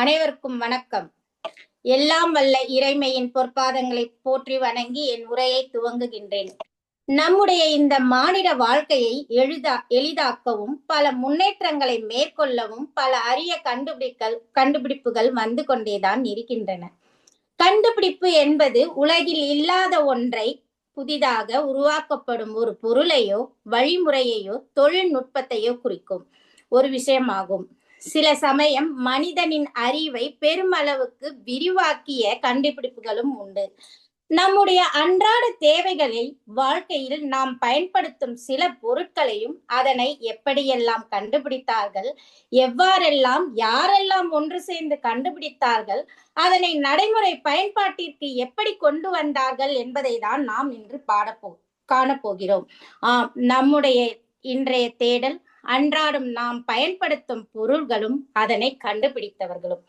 அனைவருக்கும் வணக்கம். எல்லாம் வல்ல இறைமையின் பொற்பாதங்களை போற்றி வணங்கி என் உரையை துவங்குகின்றேன். நம்முடைய இந்த மானிட வாழ்க்கையை எளிதா எளிதாக்கவும் பல முன்னேற்றங்களை மேற்கொள்ளவும் பல அரிய கண்டுபிடிக்கல் கண்டுபிடிப்புகள் வந்து கொண்டேதான் இருக்கின்றன. கண்டுபிடிப்பு என்பது உலகில் இல்லாத ஒன்றை புதிதாக உருவாக்கப்படும் ஒரு பொருளையோ வழிமுறையையோ தொழில்நுட்பத்தையோ குறிக்கும் ஒரு விஷயமாகும். சில சமயம் மனிதனின் அறிவை பெருமளவுக்கு விரிவாக்கிய கண்டுபிடிப்புகளும் உண்டு. நம்முடைய அன்றாட தேவைகளை வாழ்க்கையில் நாம் பயன்படுத்தும் சில பொருட்களையும் அதனை எப்படியெல்லாம் கண்டுபிடித்தார்கள் எவ்வாறெல்லாம் யாரெல்லாம் ஒன்று சேர்ந்து கண்டுபிடித்தார்கள் அதனை நடைமுறை பயன்பாட்டிற்கு எப்படி கொண்டு வந்தார்கள் என்பதை தான் நாம் இன்று பாடப்போ காணப்போகிறோம். ஆம் நம்முடைய இன்றைய தேடல் அன்றாடம் நாம் பயன்படுத்தும் பொருள்களும் அதனை கண்டுபிடித்தவர்களும்.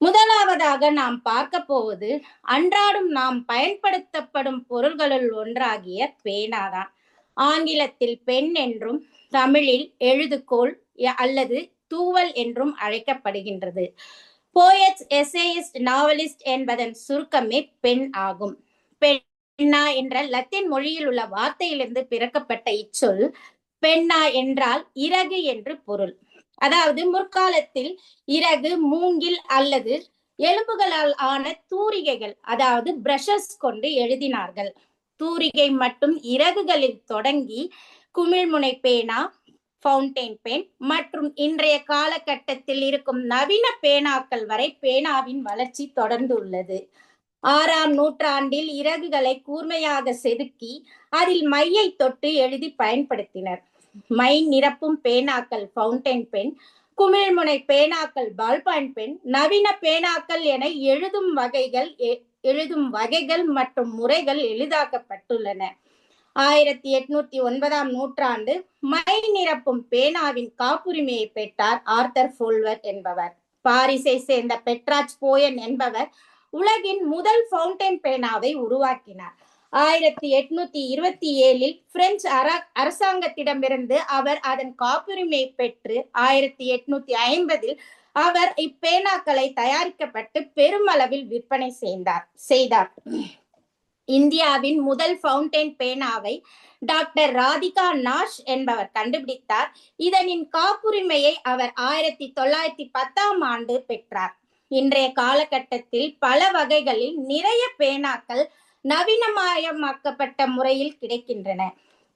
முதலாவதாக நாம் பார்க்க போவது அன்றாடம் நாம் பயன்படுத்தப்படும் பொருள்களுள் ஒன்றாகிய பேனாதான். ஆங்கிலத்தில் பெண் என்றும் தமிழில் எழுதுகோள் அல்லது தூவல் என்றும் அழைக்கப்படுகின்றது. போயட்ஸ் எசேயிஸ்ட் நாவலிஸ்ட் என்பதன் சுருக்கமே பெண் ஆகும். பெண்ணா என்ற லத்தீன் மொழியில் உள்ள வார்த்தையிலிருந்து பிறக்கப்பட்ட இச்சொல் பெண்ணா என்றால் இறகு என்று பொருள். அதாவது முற்காலத்தில் இறகு மூங்கில் அல்லது எலும்புகளால் ஆன தூரிகைகள் அதாவது பிரஷஸ் கொண்டு எழுதினார்கள். தூரிகை மட்டும் இறகுகளில் தொடங்கி குமிழ்முனை பேனா ஃபவுண்டைன் பென் மற்றும் இன்றைய காலகட்டத்தில் இருக்கும் நவீன பேனாக்கள் வரை பேனாவின் வளர்ச்சி தொடர்ந்து உள்ளது ஆறாம் நூற்றாண்டில் இறகுகளை கூர்மையாக செதுக்கி அதில் மையை தொட்டு எழுதி பயன்படுத்தினர். மை நிரப்பும் பேனாக்கள் ஃபவுண்டைன் பென் குமிழ்முனை பேனாக்கள் பால்பாயிண்ட் பென் நவீன பேனாக்கள் என எழுதும் வகைகள் எழுதும் வகைகள் மற்றும் முறைகள் எளிதாக்கப்பட்டுள்ளன. ஆயிரத்தி எட்நூத்தி ஒன்பதாம் நூற்றாண்டு மை நிரப்பும் பேனாவின் காப்புரிமையை பெற்றார் ஆர்தர் ஃபோல்வர் என்பவர். பாரிஸை சேர்ந்த பெட்ராஜ் போயன் என்பவர் உலகின் முதல் ஃபவுண்டைன் பேனாவை உருவாக்கினார். ஆயிரத்தி எட்நூத்தி இருபத்தி ஏழில் பிரெஞ்சு அரசாங்கத்திடமிருந்து அவர் அதன் காப்புரிமை பெற்று ஆயிரத்தி எட்நூத்தி ஐம்பதில் அவர் இப்பேனாக்களை தயாரிக்கப்பட்டு பெருமளவில் விற்பனை செய்தார் செய்தார். இந்தியாவின் முதல் ஃபவுண்டைன் பேனாவை டாக்டர் ராதிகா நாஷ் என்பவர் கண்டுபிடித்தார். இதனின் காப்புரிமையை அவர் ஆயிரத்தி தொள்ளாயிரத்தி பத்தாம் ஆண்டு பெற்றார். இன்றைய காலகட்டத்தில் பல வகைகளில் நிறைய பேனாக்கள் நவீனமயமாக்கப்பட்ட முறையில் கிடைக்கின்றன.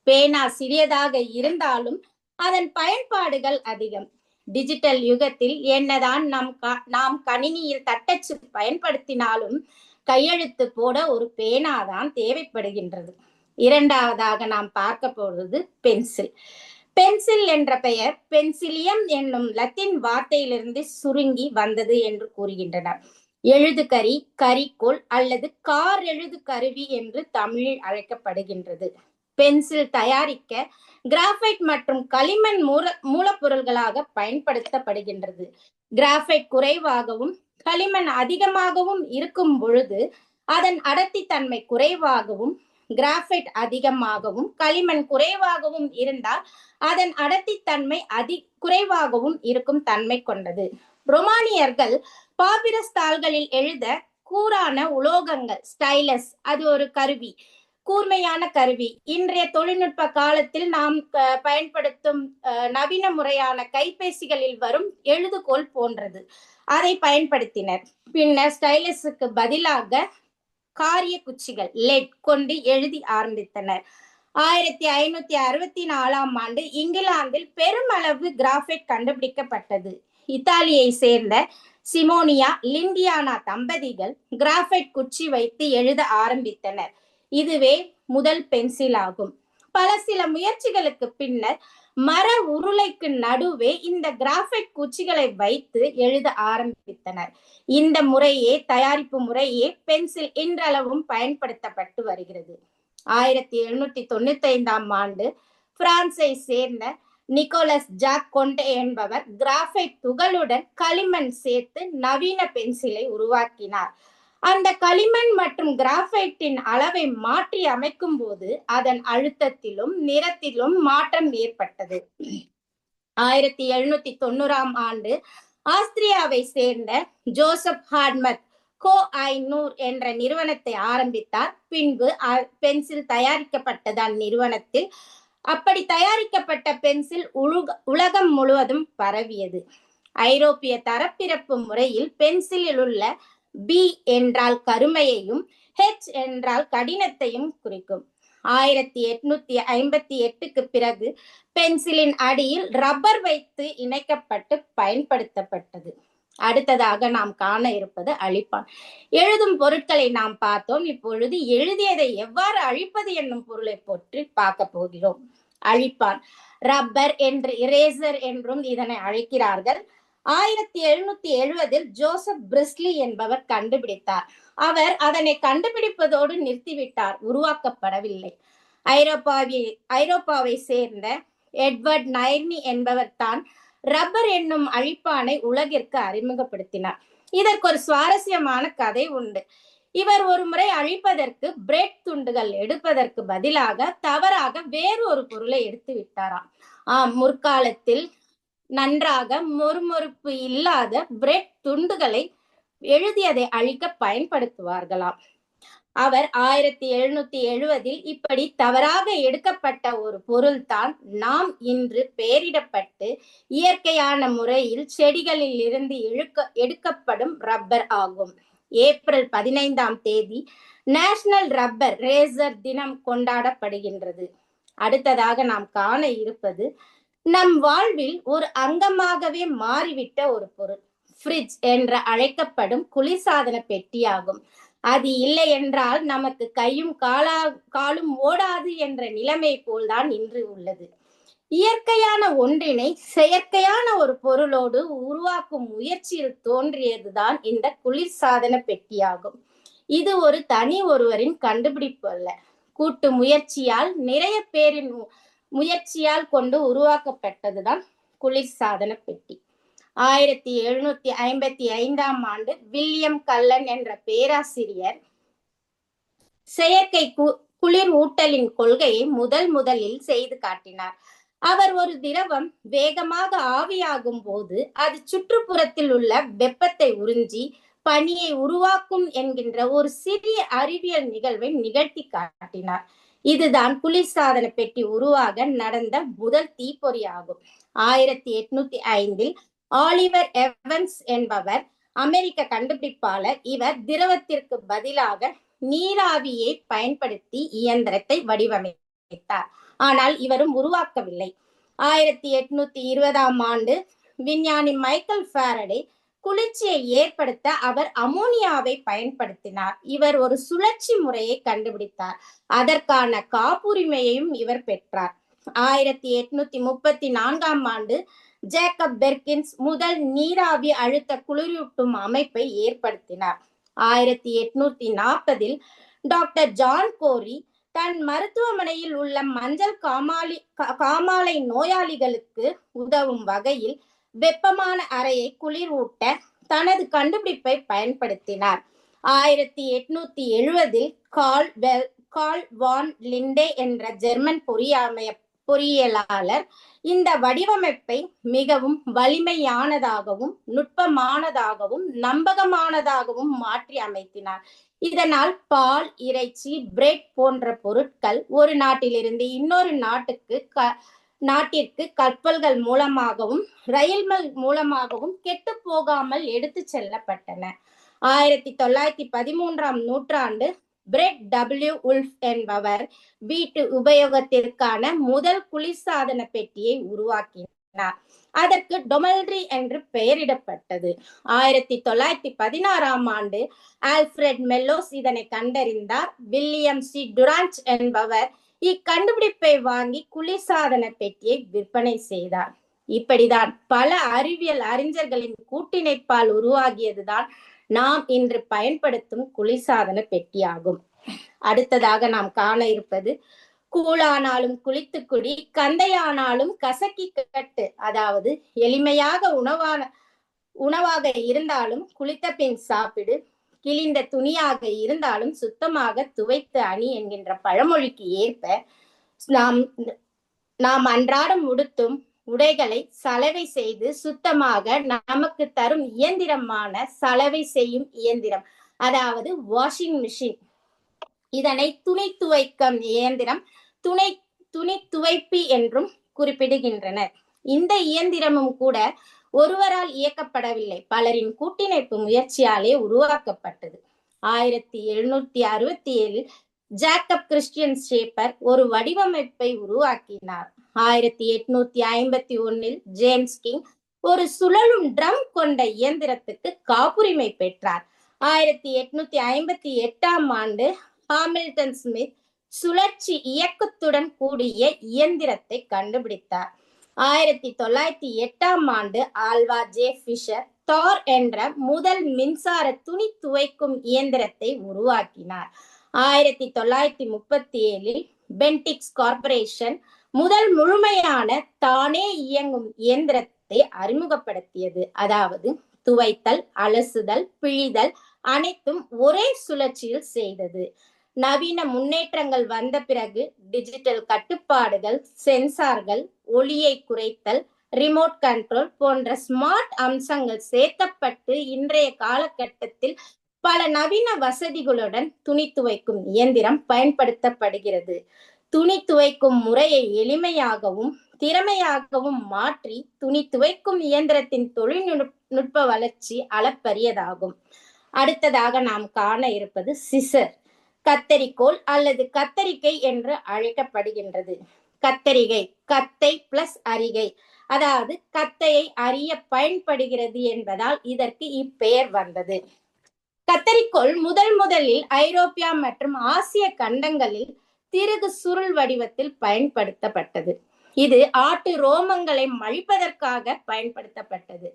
பேனா சிறியதாக இருந்தாலும் அதன் பயன்பாடுகள் அதிகம். டிஜிட்டல் யுகத்தில் என்னதான் நம் நாம் கணினியில் தட்டச்சு பயன்படுத்தினாலும் கையெழுத்து போட ஒரு பேனாதான் தேவைப்படுகின்றது. இரண்டாவதாக நாம் பார்க்க போவது பென்சில். பென்சில் என்ற பெயர் பென்சிலியம் என்னும் லத்தீன் வார்த்தையிலிருந்து சுருங்கி வந்தது என்று கூறுகின்றனர். எழுதுகரி கரிக்கோள் அல்லது கார் எழுது கருவி என்று தமிழில் அழைக்கப்படுகின்றது. பென்சில் தயாரிக்க கிராஃபைட் மற்றும் களிமண் மூல மூலப்பொருள்களாக பயன்படுத்தப்படுகின்றது. கிராஃபைட் குறைவாகவும் களிமண் அதிகமாகவும் இருக்கும் பொழுது அதன் அடர்த்தி தன்மை குறைவாகவும் கிராஃபைட் அதிகமாகவும் களிமண் குறைவாகவும் இருந்தால் அதன் அடர்த்தி தன்மை அதி குறைவாகவும் இருக்கும் தன்மை கொண்டது. ரொமானியர்கள் பாபிரஸ் தாள்களில் எழுத கூரான உலோகங்கள் ஸ்டைலஸ் அது ஒரு கருவி கூர்மையான கருவி. இன்றைய தொழில்நுட்ப காலத்தில் நாம் பயன்படுத்தும் நவீன முறையான கைபேசிகளில் வரும் எழுதுகோல் போன்றது. அதை பயன்படுத்தினர். பின்னர் ஸ்டைலஸுக்கு பதிலாக காரிய குச்சிகள் லெட் கொண்டு எழுதி ஆரம்பித்தனர். ஆயிரத்தி ஐநூத்தி அறுபத்தி நாலாம் ஆண்டு இங்கிலாந்தில் பெருமளவு கிராஃபைட் கண்டுபிடிக்கப்பட்டது. இத்தாலியை சேர்ந்த சிமோனியா லிண்டியானா தம்பதிகள் கிராஃபைட் குச்சி வைத்து எழுத ஆரம்பித்தனர். இதுவே முதல் பென்சில் ஆகும். பல சில முயற்சிகளுக்கு பின்னர் மர உருளைக்கு நடுவே இந்த கிராஃபைட் குச்சிகளை வைத்து எழுத ஆரம்பித்தனர். இந்த முறையே தயாரிப்பு முறையே பென்சில் இன்றளவும் பயன்படுத்தப்பட்டு வருகிறது. ஆயிரத்தி எழுநூத்தி தொண்ணூத்தி ஐந்தாம் ஆண்டு பிரான்சை சேர்ந்த நிக்கோலஸ் ஜாக் கொண்டே என்பவர் கிராஃபைட் துகளுடன் களிமண் சேர்த்து நவீன பென்சிலை உருவாக்கினார். அந்த களிமண் மற்றும் கிராஃபைட்டின் அளவை மாற்றி அமைக்கும் போது அதன் அழுத்தத்திலும் நிறத்திலும் மாற்றம் ஏற்பட்டது. ஆயிரத்தி எழுநூத்தி தொண்ணூறாம் ஆண்டு ஆஸ்திரியாவை சேர்ந்த ஜோசப் ஹார்மத் கோ ஐநூர் என்ற நிறுவனத்தை ஆரம்பித்தார். பின்பு பென்சில் தயாரிக்கப்பட்டது அந்நிறுவனத்தில் அப்படி தயாரிக்கப்பட்ட பென்சில் உலகம் முழுவதும் பரவியது. ஐரோப்பிய தரப்பிறப்பு முறையில் பென்சிலில் உள்ள பி என்றால் கருமையையும் ஹெச் என்றால் கடினத்தையும் குறிக்கும். ஆயிரத்தி எட்நூத்தி ஐம்பத்தி எட்டுக்கு பிறகு பென்சிலின் அடியில் ரப்பர் வைத்து இணைக்கப்பட்டு பயன்படுத்தப்பட்டது. அடுத்ததாக நாம் காண இருப்பது அழிப்பான். எழுதும் பொருட்களை நாம் பார்த்தோம். இப்பொழுது எழுதியதை எவ்வாறு அழிப்பது என்னும் பொருளை பற்றி பார்க்க போகிறோம். அழிப்பான். ரப்பர் என்று இரேசர் என்றும் இதனை அழைக்கிறார்கள். ஆயிரத்தி எழுநூத்தி எழுபதில் ஜோசப் பிரிஸ்லி என்பவர் கண்டுபிடித்தார். அவர் அதனை கண்டுபிடிப்பதோடு நிறுத்திவிட்டார். உருவாக்கப்படவில்லை. ஐரோப்பாவை ஐரோப்பாவை சேர்ந்த எட்வர்ட் நைர்னி என்பவர் தான் ரப்பர் என்னும் அழிப்பானை உலகிற்கு அறிமுகப்படுத்தினார். இதற்கு ஒரு சுவாரஸ்யமான கதை உண்டு. இவர் ஒரு முறை அழிப்பதற்கு பிரெட் துண்டுகள் எடுப்பதற்கு பதிலாக தவறாக வேறு ஒரு பொருளை எடுத்து விட்டாராம். ஆம் முற்காலத்தில் நன்றாக மொறுமொறுப்பு இல்லாத பிரெட் துண்டுகளை எழுதியதை அழிக்க பயன்படுத்துவார்களாம். அவர் ஆயிரத்தி எழுநூத்தி எழுவதில் இப்படி தவறாக எடுக்கப்பட்ட ஒரு பொருள்தான் நாம் இன்று பெயரிடப்பட்டு இயற்கையான முறையில் செடிகளில் இருந்து இழுக்க எடுக்கப்படும் ரப்பர் ஆகும். ஏப்ரல் பதினைந்தாம் தேதி நேஷனல் ரப்பர் ரேசர் தினம் கொண்டாடப்படுகின்றது. அடுத்ததாக நாம் காண இருப்பது நம் வாழ்வில் ஒரு அங்கமாகவே மாறிவிட்ட ஒரு பொருள். ஃப்ரிட்ஜ் என்று அழைக்கப்படும் குளிர்சாதன பெட்டியாகும். அது இல்லை என்றால் நமக்கு கையும் காலா காலும் ஓடாது என்ற நிலைமை போல்தான் இன்று உள்ளது. இயற்கையான ஒன்றினை செயற்கையான ஒரு பொருளோடு உருவாக்கும் முயற்சியில் தோன்றியதுதான் இந்த குளிர்சாதன பெட்டியாகும். இது ஒரு தனி ஒருவரின் கண்டுபிடிப்பு அல்ல. கூட்டு முயற்சியால் நிறைய பேரின் மு- முயற்சியால் கொண்டு உருவாக்கப்பட்டதுதான் குளிர்சாதன பெட்டி. ஆயிரத்தி எழுநூத்தி ஐம்பத்தி ஐந்தாம் ஆண்டு வில்லியம் கல்லன் என்ற பேராசிரியர். செயற்கை குளிர் ஊட்டலின் கொள்கையை முதல் முதலில் செய்து காட்டினார். அவர் ஒரு திரவம் வேகமாக ஆவியாகும் போது அது சுற்றுப்புறத்தில் உள்ள வெப்பத்தை உறிஞ்சி பனியை உருவாக்கும் என்கின்ற ஒரு சிறிய அறிவியல் நிகழ்வை நிகழ்த்தி காட்டினார். இதுதான் குளிர்சாதன பெட்டி உருவாக நடந்த முதல் தீப்பொறி ஆகும். ஆயிரத்தி எட்நூத்தி ஐந்தில் ஆலிவர் எவன்ஸ் என்பவர் அமெரிக்க கண்டுபிடிப்பாளர். இவர் திரவத்திற்கு பதிலாக நீராவியை பயன்படுத்தி இயந்திரத்தை வடிவமைத்தார். ஆனால் இவரும் உருவாக்கவில்லை. ஆயிரத்தி எட்நூத்தி இருபதாம் ஆண்டு விஞ்ஞானி மைக்கேல் ஃபாரடே குளிர்ச்சியை ஏற்படுத்த அவர் அமோனியாவை பயன்படுத்தினார். இவர் ஒரு சுழற்சி முறையை கண்டுபிடித்தார். அதற்கான காப்புரிமையையும் இவர் பெற்றார். ஆயிரத்தி எட்நூத்தி முப்பத்தி நான்காம் ஆண்டு ஜேக்கப் பெர்கின்ஸ் முதல் நீராவி அழுத்த குளிரூட்டும் அமைப்பை ஏற்படுத்தினார். ஆயிரத்தி எட்நூத்தி நாற்பதில் டாக்டர் ஜான் கோரி தன் மருத்துவமனையில் உள்ள மஞ்சள் காமாலி கா- காமாலை நோயாளிகளுக்கு உதவும் வகையில் வெப்பமான அறையை குளிரூட்ட தனது கண்டுபிடிப்பை பயன்படுத்தினார். ஆயிரத்தி எட்நூத்தி எழுவதில் கால் வெல் கால் வான் லிண்டே என்ற ஜெர்மன் பொறியாமைய பொறியியலாளர். இந்த வடிவமைப்பை மிகவும் வலிமையானதாகவும் நுட்பமானதாகவும் நம்பகமானதாகவும் மாற்றி அமைத்தினார். இதனால் பால் இறைச்சி பிரெட் போன்ற பொருட்கள் ஒரு நாட்டிலிருந்து இன்னொரு நாட்டுக்கு க நாட்டிற்கு கப்பல்கள் மூலமாகவும் ரயில்கள் மூலமாகவும் கெட்டு போகாமல் எடுத்து செல்லப்பட்டன. ஆயிரத்தி தொள்ளாயிரத்தி பதிமூன்றாம் நூற்றாண்டு பிரெட் டபிள்யூ உல்ஃப் என்பவர் வீட்டு உபயோகத்திற்கான முதல் குளிர்சாதன பெட்டியை உருவாக்கினார். அதற்கு டொமல்ரி என்று பெயரிடப்பட்டது. ஆயிரத்தி தொள்ளாயிரத்தி பதினாறாம் ஆண்டு ஆல்ஃபிரட் மெல்லோஸ் இதனை கண்டறிந்தார். வில்லியம் சி டுரான்ச் என்பவர் இக்கண்டுபிடிப்பை வாங்கி குளிர்சாதன பெட்டியை விற்பனை செய்தார். இப்படிதான் பல அறிவியல் அறிஞர்களின் கூட்டிணைப்பால் உருவாகியதுதான் நாம் இன்று பயன்படுத்தும் குளிர்சாதன பெட்டியாகும். அடுத்ததாக நாம் காண இருப்பது கூழானாலும் குளித்து குடி கந்தையானாலும் கசக்கி கட்டு. அதாவது எளிமையாக உணவான உணவாக இருந்தாலும் குளித்த பின் சாப்பிடு கிழிந்த துணியாக இருந்தாலும் சுத்தமாக துவைத்து அணி என்கின்ற பழமொழிக்கு ஏற்ப நாம் நாம் அன்றாடம் உடுத்தும் உடைகளை சலவை செய்து சுத்தமாக நமக்கு தரும் இயந்திரமான சலவை செய்யும் இயந்திரம். அதாவது வாஷிங் மிஷின் இதனை துணி துவைக்கும் இயந்திரம். துணை துணி துவைப்பி என்றும் குறிப்பிடுகின்றனர். இந்த இயந்திரமும் கூட ஒருவரால் இயக்கப்படவில்லை. பலரின் கூட்டிணைப்பு முயற்சியாலே உருவாக்கப்பட்டது. ஆயிரத்தி எழுநூத்தி அறுபத்தி ஏழில் ஜாக்கப் கிறிஸ்டியன் ஷேப்பர் ஒரு வடிவமைப்பை உருவாக்கினார். ஆயிரத்தி எட்நூத்தி ஐம்பத்தி ஒன்னில் ஜேம்ஸ் கிங் ஒரு சுழலும் ட்ரம் கொண்ட இயந்திரத்துக்கு காப்புரிமை பெற்றார். ஆயிரத்தி எட்நூத்தி ஐம்பத்தி எட்டாம் ஆண்டு ஹாமில்டன் ஸ்மித் சுழற்சி இயக்கத்துடன் கூடிய இயந்திரத்தை கண்டுபிடித்தார். ஆயிரத்தி தொள்ளாயிரத்தி எட்டாம் ஆண்டு ஆல்வா ஜே ஃபிஷர் தார் என்ற முதல் மின்சார துணி துவைக்கும் இயந்திரத்தை உருவாக்கினார். ஆயிரத்தி தொள்ளாயிரத்தி முப்பத்தி ஏழில் பென்டிக்ஸ் கார்பரேஷன் முதல் முழுமையான தானே இயங்கும் இயந்திரத்தை அறிமுகப்படுத்தியது. அதாவது துவைத்தல் அலசுதல் பிழிதல் அனைத்தும் ஒரே சுழற்சியில் செய்தது. நவீன முன்னேற்றங்கள் வந்த பிறகு டிஜிட்டல் கட்டுப்பாடுகள் சென்சார்கள் ஒளியை குறைத்தல் ரிமோட் கண்ட்ரோல் போன்ற ஸ்மார்ட் அம்சங்கள் சேர்க்கப்பட்டு இன்றைய காலகட்டத்தில் பல நவீன வசதிகளுடன் துணி துவைக்கும் இயந்திரம் பயன்படுத்தப்படுகிறது. துணி துவைக்கும் முறையை எளிமையாகவும் திறமையாகவும் மாற்றி துணி துவைக்கும் இயந்திரத்தின் தொழில்நுட்ப வளர்ச்சி அளப்பரியதாகும். அடுத்ததாக நாம் காண இருப்பது சிசர் கத்தரிக்கோல் அல்லது கத்தரிக்கை என்று அழைக்கப்படுகின்றது. கத்தரிகை கத்தை பிளஸ் அரிகை அதாவது கத்தையை அறிய பயன்படுகிறது என்பதால் இதற்கு இப்பெயர் வந்தது. கத்தரிக்கோல் முதல் முதலில் ஐரோப்பியா மற்றும் ஆசிய கண்டங்களில் திருகு சுருள் வடிவத்தில் பயன்படுத்தப்பட்டது. இது ஆட்டு ரோமங்களை மழிப்பதற்காக பயன்படுத்தப்பட்டது.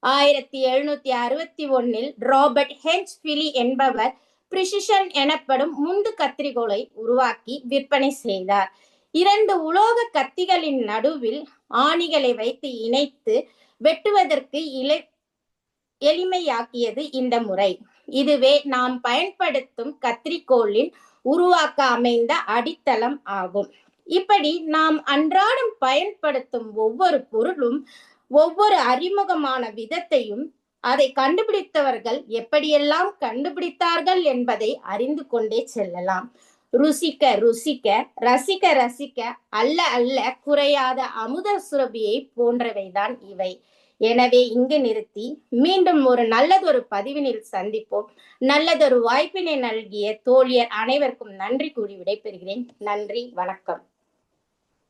ஆயிரத்தி எழுநூத்தி அறுபத்தி ஒன்னில் ராபர்ட் ஹென்ச் பிலி என்பவர் பிரிசிஷன் எனப்படும் முந்து கத்திரிகோலை உருவாக்கி விற்பனை செய்தார். இரண்டு உலோக கத்திகளின் நடுவில் ஆணிகளை வைத்து இணைத்து வெட்டுவதற்கு இலை எளிமையாக்கியது இந்த முறை. இதுவே நாம் பயன்படுத்தும் கத்திரிக்கோளின் உருவாக்க அமைந்த அடித்தளம் ஆகும். இப்படி நாம் அன்றாடம் பயன்படுத்தும் ஒவ்வொரு பொருளும் ஒவ்வொரு அறிமுகமான விதத்தையும் அதை கண்டுபிடித்தவர்கள் எப்படியெல்லாம் கண்டுபிடித்தார்கள் என்பதை அறிந்து கொண்டே செல்லலாம். ருசிக்க ருசிக்க ரசிக்க ரசிக்க அல்ல அல்ல குறையாத அமுத சுரபியை போன்றவைதான் இவை. எனவே இங்கு நிறுத்தி மீண்டும் ஒரு நல்லதொரு பதிவினில் சந்திப்போம். நல்லதொரு வாய்ப்பினை நல்கிய தோழியர் அனைவருக்கும் நன்றி கூறி விடைபெறுகிறேன். நன்றி வணக்கம்.